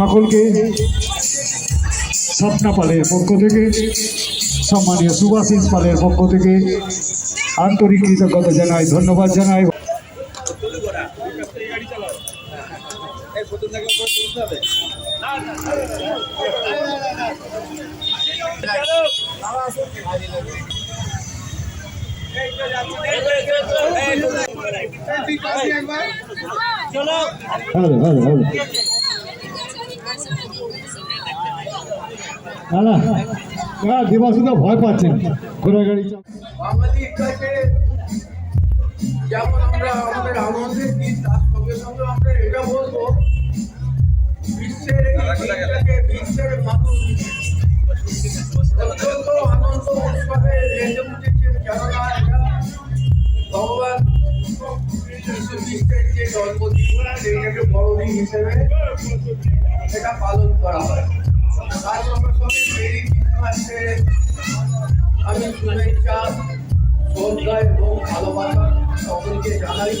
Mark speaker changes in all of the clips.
Speaker 1: সকলকে স্বপ্না পালের পক্ষ থেকে সম্মানীয় সুভাষিস পালের পক্ষ থেকে আন্তরিক কৃতজ্ঞতা জানাই ধন্যবাদ জানাই। হ্যালো হ্যালো হ্যালো না না। দেবাসুদা ভয় পাচ্ছেন ঘোড়াগাড়ি
Speaker 2: যেমন আমরা আমাদের আনন্দের দিন সঙ্গে আমরা এটা বলব, বিশ্বের বিশ্বের আনন্দ উৎসবে কেননা যে জন্মদিন বড়দিন হিসেবে এটা পালন করা হয়। আমি শুভেচ্ছা শ্রদ্ধা এবং ভালোবাসা সকলকে জানাই।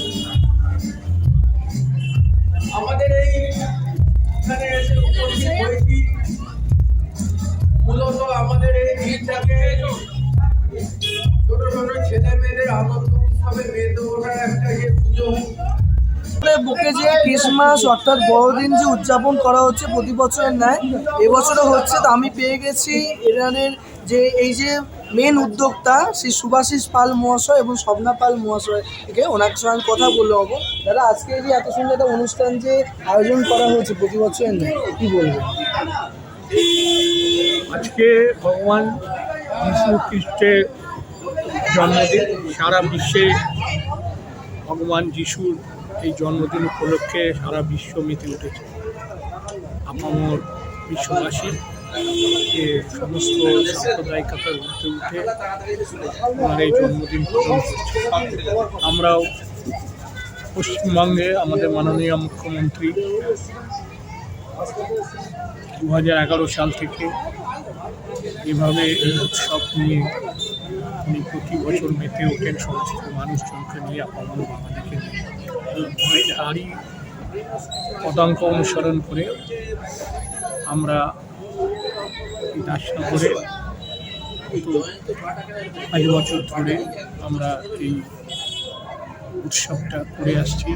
Speaker 3: বুকে যে ক্রিসমাস অর্থাৎ বড়দিন যে উদযাপন করা হচ্ছে প্রতি বছরের ন্যায়, এবছরও হচ্ছে। আমি পেয়ে গেছি ইরানের যে এই যে মেন উদ্যোক্তা শ্রী সুভাষিস পাল মহাশয় এবং স্বপ্না পাল মহাশয় থেকে ওনার সঙ্গে কথা বলে হব দাদা, আজকে যে এত সুন্দর একটা অনুষ্ঠান যে আয়োজন করা হয়েছে প্রতি বছরের ন্যায়, কী বলব
Speaker 4: আজকে ভগবান যীশু খ্রিস্টের জন্মদিন। সারা বিশ্বে ভগবান যিশুর জন্মদিন উপলক্ষে সারা বিশ্ব মেতে উঠেছে। আপামর বিশ্ববাসী সমস্ত সাম্প্রদায়িকতার উঠে উঠে ওনার এই জন্মদিন পালন আমরাও পশ্চিমবঙ্গে আমাদের মাননীয় মুখ্যমন্ত্রী দু হাজার এগারো সাল থেকে এভাবে এই উৎসব নিয়ে উনি প্রতি বছর মেতে ওঠেন, সমস্ত মানুষজনকে নিয়ে আপামর নিয়ে। তারই পদাঙ্ক অনুসরণ করে আমরা দাসনগরে পাঁচ বছর ধরে আমরা এই উৎসবটা করে আসছি।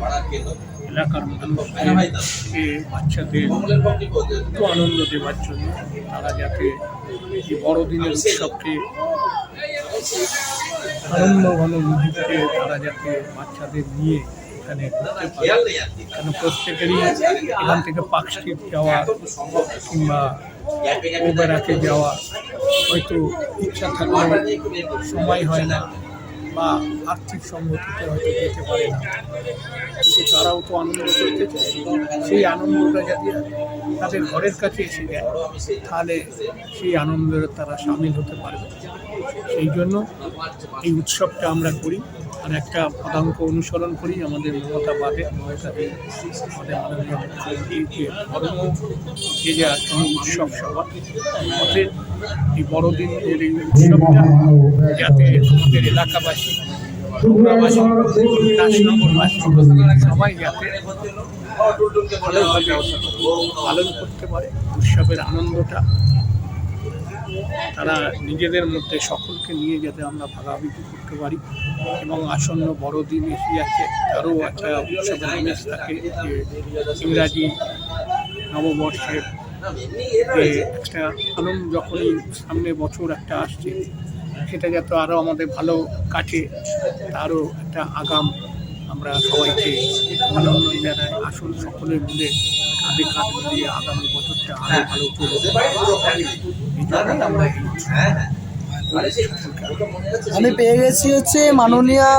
Speaker 4: এলাকার মানুষকে, বাচ্চাদের একটু আনন্দ দেওয়ার জন্য তারা যাতে এই বড়দিনের উৎসবকে আনন্দ ঘন মুহূর্তে তারা যাতে বাচ্চাদের নিয়ে এখানে কেন প্রত্যেকেরই এখান থেকে পার্ক স্ট্রিট যাওয়া কিংবা ও বেড়াতে যাওয়া হয়তো ইচ্ছা থাকলেও সময় হয় না বা আর্থিক সঙ্গতিতে হয়তো যেতে পারে না। তারাও তো আনন্দ করতে চায়। সেই আনন্দটা যদি তাদের ঘরের কাছে এসে যায়, তাহলে সেই আনন্দের তারা সামিল হতে পারবে। সেই জন্য এই উৎসবটা আমরা করি। আর একটা পদাঙ্ক অনুসরণ করি, আমাদের মমতা বাদে উৎসব অতএব এই বড়দিনের এই উৎসবটা যাতে আমাদের এলাকাবাসী পালন করতে পারে, উৎসবের আনন্দটা তারা নিজেদের মধ্যে সকলকে নিয়ে যাতে আমরা ভাগাভাগি করতে পারি এবং আসন্ন বড়দিন এসে যাচ্ছে তারও একটা উৎসবের আমেজ থাকে যে ইংরাজি নববর্ষের একটা আনন্দ যখনই সামনে বছর একটা আসছে, সেটা যাতে আরও আমাদের ভালো কাটে তারও একটা আগাম আমরা সবাইকে আনন্দ জানাই, আসুন সকলে মিলে কাঁধে কাঁধ মিলিয়ে আগামী বছরটা আরও ভালো চলবে
Speaker 3: আমি পেয়ে গেছি হচ্ছে মাননীয়া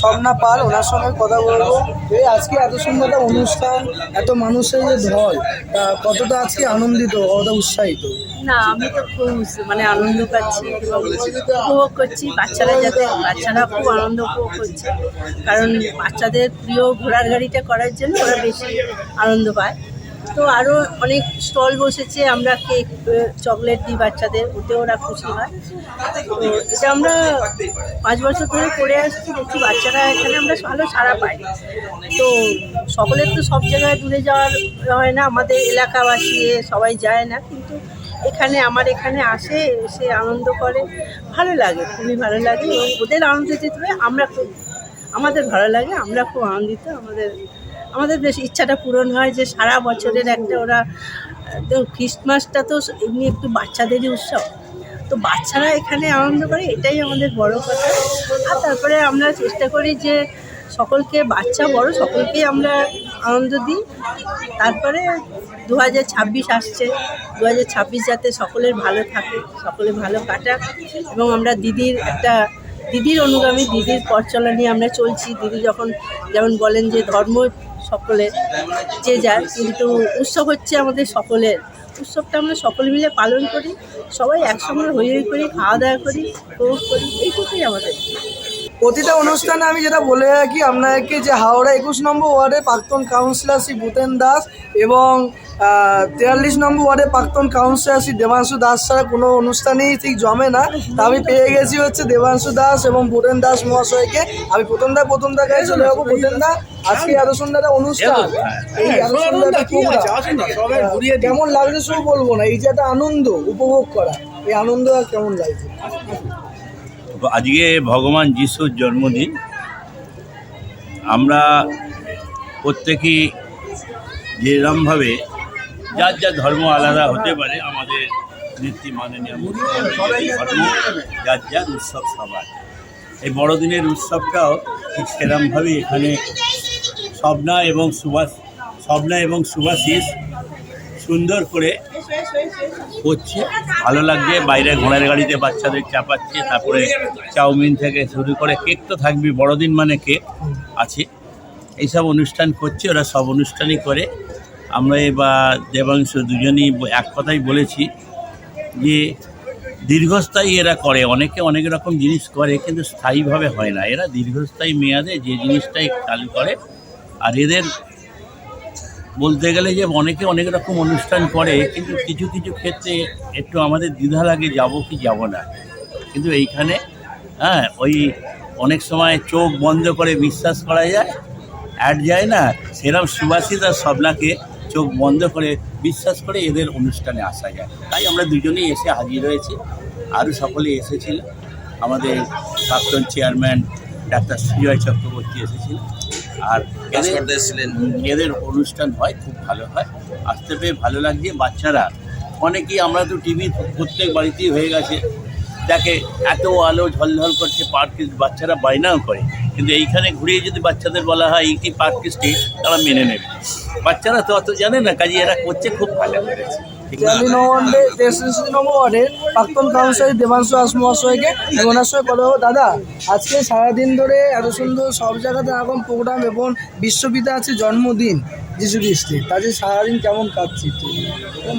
Speaker 3: স্বপ্না পাল, ওনার সঙ্গে কথা বলব। এই আজকে এত সুন্দর একটা অনুষ্ঠান, এত মানুষের যে ঢল কতটা আজকে আনন্দিত, কতটা উৎসাহিত?
Speaker 5: না, আমি তো খুব মানে আনন্দ পাচ্ছি উপভোগ করছি, বাচ্চারা যাতে, বাচ্চারা খুব আনন্দ উপভোগ করছে। কারণ বাচ্চাদের প্রিয় ঘোড়ার গাড়িটা করার জন্য ওরা বেশি আনন্দ পায়। তো আরও অনেক স্টল বসেছে, আমরা কেক চকলেট দিই বাচ্চাদের, ওতে ওরা খুশি হয়। তো এটা আমরা পাঁচ বছর ধরে করে আসছি, দেখছি বাচ্চারা এখানে আমরা ভালো সাড়া পাই। তো সকলের তো সব জায়গায় দূরে যাওয়ার হয় না, আমাদের এলাকাবাসী সবাই যায় না, কিন্তু এখানে, আমার এখানে আসে, এসে আনন্দ করে, ভালো লাগে, খুবই ভালো লাগে। ওদের আনন্দ দিতে আমরা খুব, আমাদের ভালো লাগে, আমরা খুব আনন্দিত, আমাদের আমাদের বেশ ইচ্ছাটা পূরণ হয় যে সারা বছরের একটা ওরা খ্রিস্টমাসটা তো এমনি একটু বাচ্চাদেরই উৎসব। তো বাচ্চারা এখানে আনন্দ করে, এটাই আমাদের বড় কথা। আর তারপরে আমরা চেষ্টা করি যে সকলকে, বাচ্চা, বড় সকলকেই আমরা আনন্দ দিই। তারপরে দু হাজার ছাব্বিশ আসছে। দু হাজার ছাব্বিশ যাতে সকলের ভালো থাকে, সকলে ভালো কাটাক। এবং আমরা দিদির একটা, দিদির অনুগামী, দিদির পথ চলা নিয়ে আমরা চলছি। দিদি যখন যেমন বলেন যে ধর্ম সকলের, যে যার। কিন্তু উৎসব হচ্ছে আমাদের সকলের। উৎসবটা আমরা সকলে মিলে পালন করি, সবাই একসঙ্গে হই হই করি খাওয়া দাওয়া করি উপভোগ করি, এইটুকুই আমাদের।
Speaker 3: প্রতিটা অনুষ্ঠানে আমি যেটা বলে রাখি, আপনাকে যে হাওড়া একুশ নম্বর ওয়ার্ডের প্রাক্তন কাউন্সিলার শ্রী ভূতেন দাস এবং তেয়াল্লিশ নম্বর ওয়ার্ডের প্রাক্তন কাউন্সিলর শ্রী দেবাংশু দাস ছাড়া কোনো অনুষ্ঠানেই ঠিক জমে না। তা আমি পেয়ে গেছি হচ্ছে দেবাংশু দাস এবং ভূতেন দাস মহাশয়কে। আমি প্রথম দা প্রথম দা কাছে চলে যাব দা। আজকে এত সুন্দর অনুষ্ঠান। এই এত সুন্দর কেমন লাগছে শুধু বলব না এই যে একটা আনন্দ উপভোগ করা এই আনন্দ আর কেমন লাগছে?
Speaker 6: আজকে ভগবান যিশুর জন্মদিন। আমরা প্রত্যেকেই যেরমভাবে যার যার ধর্ম আলাদা হতে পারে, আমাদের নেত্রী মাননীয় ধর্ম, যার যার উৎসব সবার। এই বড়দিনের উৎসবটাও ঠিক সেরমভাবেই এখানে স্বপ্না এবং সুভাষ স্বপ্না এবং সুভাষিস সুন্দর করে করছে। ভালো লাগছে, বাইরে ঘোড়ার গাড়িতে বাচ্চাদের চাপাচ্ছে, তারপরে চাউমিন থেকে শুরু করে কেক তো থাকবে বড়দিন মানে কেক আছে। এইসব অনুষ্ঠান করছে, ওরা সব অনুষ্ঠানই করে। আমরা এবার দেবাংশ দুজনই এক কথাই বলেছি যে দীর্ঘস্থায়ী এরা করে, অনেকে অনেক রকম জিনিস করে কিন্তু স্থায়ীভাবে হয় না। এরা দীর্ঘস্থায়ী মেয়াদে যে জিনিসটাই চালু করে, আর এদের বলতে গেলে যে অনেকে অনেক রকম অনুষ্ঠান করে, কিন্তু কিছু কিছু ক্ষেত্রে একটু আমাদের দ্বিধা লাগে, যাব কি যাব না। কিন্তু এইখানে হ্যাঁ ওই অনেক সময় চোখ বন্ধ করে বিশ্বাস করা যায় অ্যাড যায় না। সেরকম সুভাষিত আর স্বপ্নাকে চোখ বন্ধ করে বিশ্বাস করে এদের অনুষ্ঠানে আসা যায়। তাই আমরা দুজনেই এসে হাজির হয়েছি। আরও সকলে এসেছিল। আমাদের প্রাক্তন চেয়ারম্যান ডাক্তার সুজয় চক্রবর্তী এসেছিল। আর এদের এদের অনুষ্ঠান হয় খুব ভালো হয়। আসতে পেয়ে ভালো লাগছে। বাচ্চারা অনেকেই আমরা তো টিভি প্রত্যেক বাড়িতেই হয়ে গেছে। দেখে এত আলো ঝলঝল করছে পার্কে বাচ্চারা বায়নাও করে। কিন্তু এইখানে ঘুরিয়ে যদি বাচ্চাদের বলা হয় এইটি পার্ক স্টে তারা মেনে নেবে। বাচ্চারা তো অত জানে না কাজে এরা করছে খুব ভালো করেছে।
Speaker 3: প্রাক্তন কাউন্সিলর দেবাংশু আস মহাশয়কে ওনার সঙ্গে কথা বলব। দাদা আজকে সারাদিন ধরে এত সুন্দর সব জায়গাতে এরকম প্রোগ্রাম এবং বিশ্বপিতা আছে জন্মদিন যিশু খ্রিস্টের তাদের সারাদিন কেমন কাটছে?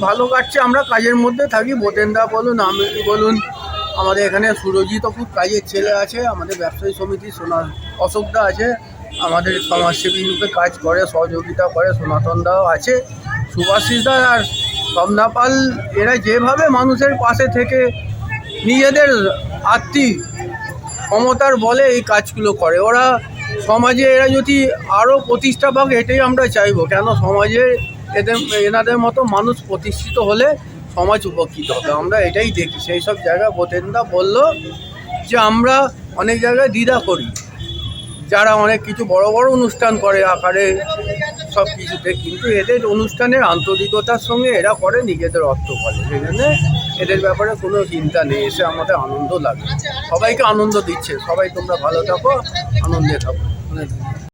Speaker 2: ভালো কাটছে আমরা কাজের মধ্যে থাকি। বোতেনদা বলুন আমি বলুন আমাদের এখানে সুরজিৎ খুব কাজের ছেলে আছে, আমাদের ব্যবসায়ী সমিতি, সোনা অশোকদা আছে, আমাদের সমাজসেবী রূপে কাজ করে, সহযোগিতা করে, সনাতন দাও আছে সুভাষিসদা আর সমনা পাল, এরা যেভাবে মানুষের পাশে থেকে নিজেদের আত্মিক ক্ষমতার বলে এই কাজগুলো করে, ওরা সমাজে এরা যদি আরও প্রতিষ্ঠা পাক, এটাই আমরা চাইব। কেন সমাজে এদের, এনাদের মতো মানুষ প্রতিষ্ঠিত হলে সমাজ উপকৃত হবে আমরা এটাই দেখি। সেই সব জায়গায় বোতেন্দা বলল যে, আমরা অনেক জায়গায় দ্বিধা করি। যারা অনেক কিছু বড় বড় অনুষ্ঠান করে আকারে সব কিছুতে, কিন্তু এদের অনুষ্ঠানের আন্তরিকতার সঙ্গে এরা করে নিজেদের অর্থ বলে। সেখানে এদের ব্যাপারে কোনো চিন্তা নেই। এসে আমাদের আনন্দ লাগে। সবাইকে আনন্দ দিচ্ছে। সবাই তোমরা ভালো থাকো, আনন্দে থাকো।